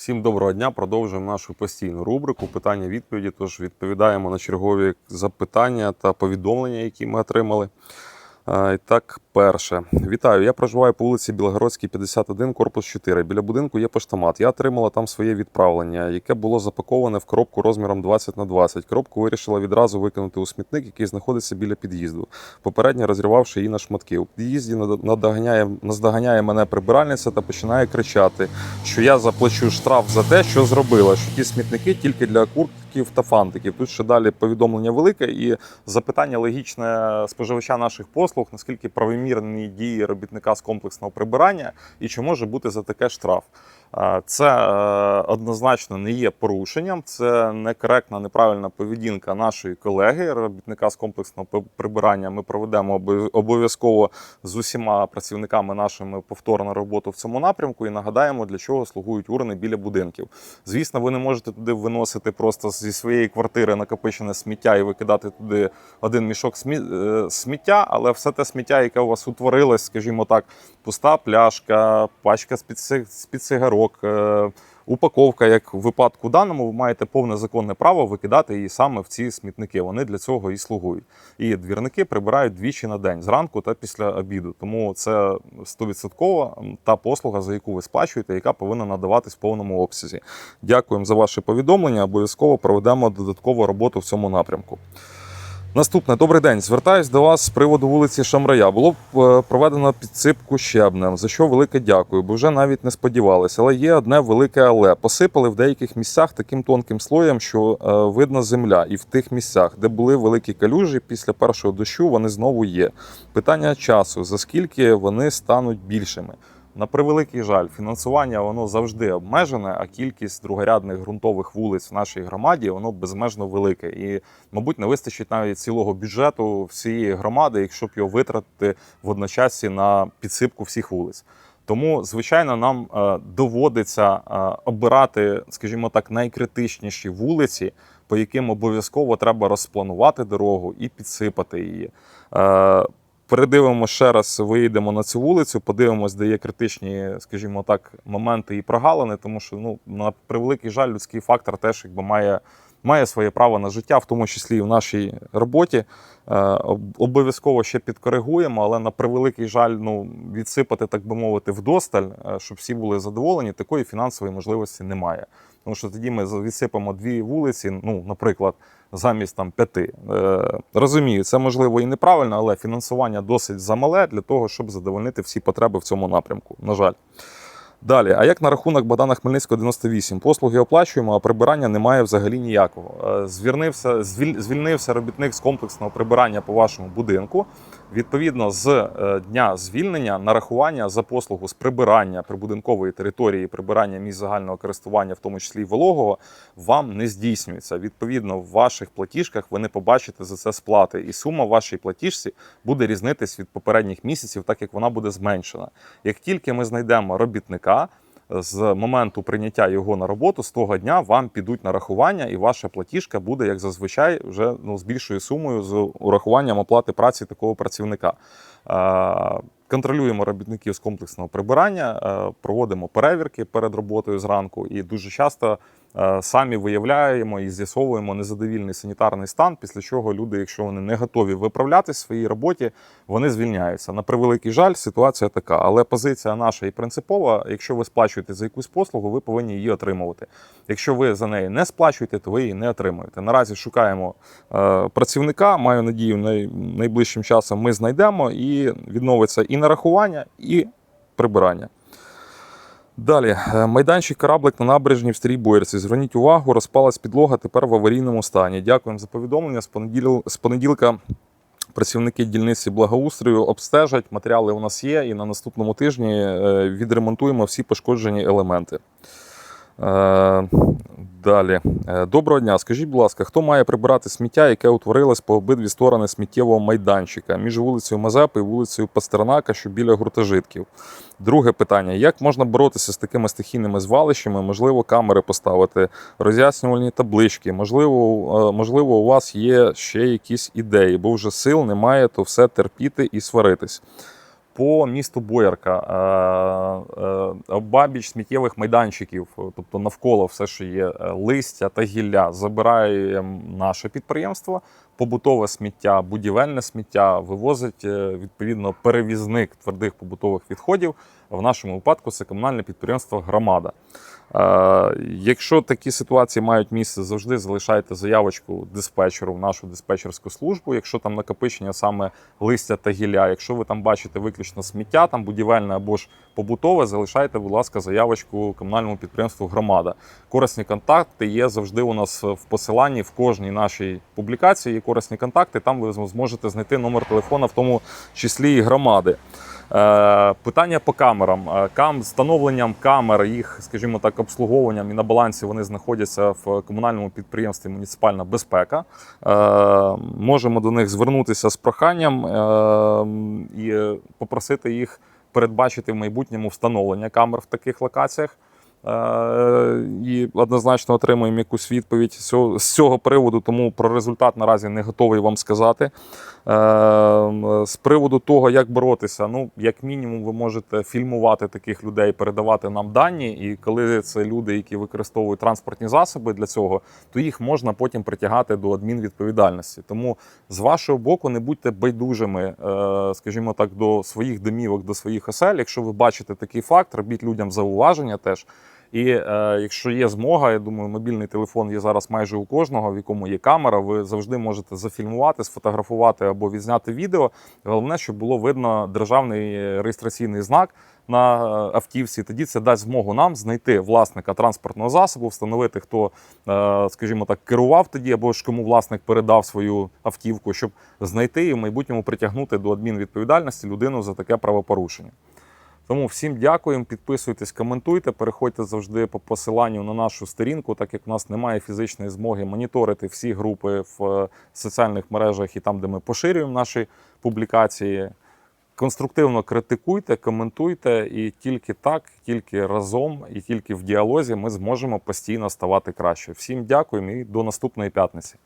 Всім доброго дня. Продовжуємо нашу постійну рубрику питання-відповіді. Тож відповідаємо на чергові запитання та повідомлення, які ми отримали. І так, перше. Вітаю. Я проживаю по вулиці Білогородській, 51, корпус 4. Біля будинку є поштомат. Я отримала там своє відправлення, яке було запаковане в коробку розміром 20 на 20. Коробку вирішила відразу викинути у смітник, який знаходиться біля під'їзду, попередньо розірвавши її на шматки. У під'їзді над- наздоганяє, мене прибиральниця та починає кричати, що я заплачу штраф за те, що зробила, що ті смітники тільки для куртків та фантиків. Тут ще далі повідомлення велике і запитання логічне споживача наших послуг, наскільки правомірні дії робітника з комплексного прибирання і чи може бути за таке штраф. Е, Це е, однозначно не є порушенням, це некоректна, неправильна поведінка нашої колеги, робітника з комплексного прибирання. Ми проведемо обов- обов'язково з усіма працівниками нашими повторну роботу в цьому напрямку і нагадаємо, для чого слугують урни біля будинків. Звісно, ви не можете туди виносити просто зі своєї квартири накопичене сміття і викидати туди один мішок е, сміття, але все те сміття, яке у вас утворилось, скажімо так, пуста пляшка, пачка з-під си- з-під цигарок. Е, Упаковка, як в випадку даному, ви маєте повне законне право викидати її саме в ці смітники. Вони для цього і слугують. І двірники прибирають двічі на день зранку та після обіду. Тому це 100% та послуга, за яку ви сплачуєте, яка повинна надаватись в повному обсязі. Дякуємо за ваше повідомлення. Обов'язково проведемо додаткову роботу в цьому напрямку. Наступне добрий день. Звертаюсь до вас з приводу вулиці Шамрая. Було е, проведено підсипку щебнем, за що велике дякую, бо вже навіть не сподівалися. Але є одне велике але. Посипали в деяких місцях таким тонким слоєм, що е, видно земля, і в тих місцях, де були великі калюжі, після першого дощу вони знову є. Питання часу: за скільки вони стануть більшими? На превеликий жаль, фінансування воно завжди обмежене, а кількість другорядних ґрунтових вулиць в нашій громаді воно безмежно велике. І, мабуть, не вистачить навіть цілого бюджету всієї громади, якщо б його витратити в одночасі на підсипку всіх вулиць. Тому, звичайно, нам е, доводиться е, обирати, скажімо так, найкритичніші вулиці, по яким обов'язково треба розпланувати дорогу і підсипати її. Передивимо ще раз, виїдемо на цю вулицю, подивимось, де є критичні, скажімо так, моменти і прогалини, тому що ну на превеликий жаль, людський фактор теж якби має, має своє право на життя, в тому числі і в нашій роботі. Е, Обов'язково ще підкоригуємо, але на превеликий жаль, ну відсипати, так би мовити, вдосталь, е, щоб всі були задоволені, такої фінансової можливості немає. Тому що тоді ми відсипемо дві вулиці, ну, наприклад, замість там п'яти. Е, розумію, це можливо і неправильно, але фінансування досить замале для того, щоб задовольнити всі потреби в цьому напрямку. На жаль. Далі, а як на рахунок Богдана Хмельницького 98? Послуги оплачуємо, а прибирання немає взагалі ніякого. Е, Звільнився, звіль- звільнився робітник з комплексного прибирання по вашому будинку. Відповідно, з е, дня звільнення нарахування за послугу з прибирання прибудинкової території, прибирання місць загального користування, в тому числі вологого, вам не здійснюється. Відповідно, в ваших платіжках ви не побачите за це сплати, і сума вашій платіжці буде різнитись від попередніх місяців, так як вона буде зменшена. Як тільки ми знайдемо робітника. З моменту прийняття його на роботу з того дня вам підуть нарахування, і ваша платіжка буде, як зазвичай, вже ну, з більшою сумою з урахуванням оплати праці такого працівника. Е, Контролюємо робітників з комплексного прибирання, е, проводимо перевірки перед роботою зранку, і дуже часто самі виявляємо і з'ясовуємо незадовільний санітарний стан, після чого люди, якщо вони не готові виправлятись в своїй роботі, вони звільняються. На превеликий жаль, ситуація така. Але позиція наша і принципова: якщо ви сплачуєте за якусь послугу, ви повинні її отримувати. Якщо ви за неї не сплачуєте, то ви її не отримуєте. Наразі шукаємо е, працівника. Маю надію, най, найближчим часом ми знайдемо і відновиться і нарахування, і прибирання. Далі, Е, майданчик кораблик на набережні в Старій Боярці. Зверніть увагу, розпалась підлога тепер в аварійному стані. Дякуємо за повідомлення. З понеділ... з понеділка працівники дільниці благоустрою обстежать. Матеріали у нас є, і на наступному тижні е, відремонтуємо всі пошкоджені елементи. Далі. Е, Доброго дня. Скажіть, будь ласка, хто має прибирати сміття, яке утворилось по обидві сторони сміттєвого майданчика між вулицею Мазепи і вулицею Пастернака, що біля гуртожитків? Друге питання: як можна боротися з такими стихійними звалищами? Можливо, камери поставити, роз'яснювальні таблички. Можливо, е, можливо, у вас є ще якісь ідеї, бо вже сил немає, то все терпіти і сваритись. По місту Боярка е, е, обабіч сміттєвих майданчиків, тобто навколо все, що є е, листя та гілля, забирає наше підприємство. Побутове сміття, будівельне сміття вивозить відповідно перевізник твердих побутових відходів. В нашому випадку це комунальне підприємство Громада. Е, Якщо такі ситуації мають місце, завжди залишайте заявочку диспетчеру в нашу диспетчерську службу. Якщо там накопичення саме листя та гілля, якщо ви там бачите виключно сміття, там будівельне або ж побутове, залишайте, будь ласка, заявочку комунальному підприємству Громада. Корисні контакти є завжди у нас в посиланні в кожній нашій публікації. Є корисні контакти. Там ви зможете знайти номер телефона, в тому числі і громади. Е, Питання по камерам. Е, Кам встановленням камер, їх, скажімо так, обслуговуванням і на балансі вони знаходяться в комунальному підприємстві Муніципальна безпека. Е, Можемо до них звернутися з проханням і попросити їх передбачити в майбутньому встановлення камер в таких локаціях. І однозначно отримуємо якусь відповідь з цього приводу, тому про результат наразі не готовий вам сказати. Е, З приводу того, як боротися, ну, як мінімум, ви можете фільмувати таких людей, передавати нам дані. І коли це люди, які використовують транспортні засоби для цього, то їх можна потім притягати до адмінвідповідальності. Тому з вашого боку не будьте байдужими, е, скажімо так, до своїх домівок, до своїх осель. Якщо ви бачите такий факт, робіть людям зауваження теж. І е, якщо є змога, я думаю, мобільний телефон є зараз майже у кожного, в якому є камера. Ви завжди можете зафільмувати, сфотографувати або відзняти відео. Головне, щоб було видно державний реєстраційний знак на е, автівці. Тоді це дасть змогу нам знайти власника транспортного засобу, встановити, хто, е, скажімо так, керував тоді, або ж кому власник передав свою автівку, щоб знайти і в майбутньому притягнути до адмінвідповідальності людину за таке правопорушення. Тому всім дякуємо, підписуйтесь, коментуйте, переходьте завжди по посиланню на нашу сторінку, так як у нас немає фізичної змоги моніторити всі групи в е, соціальних мережах і там, де ми поширюємо наші публікації. Конструктивно критикуйте, коментуйте, і тільки так, тільки разом, і тільки в діалозі ми зможемо постійно ставати краще. Всім дякуємо і до наступної п'ятниці.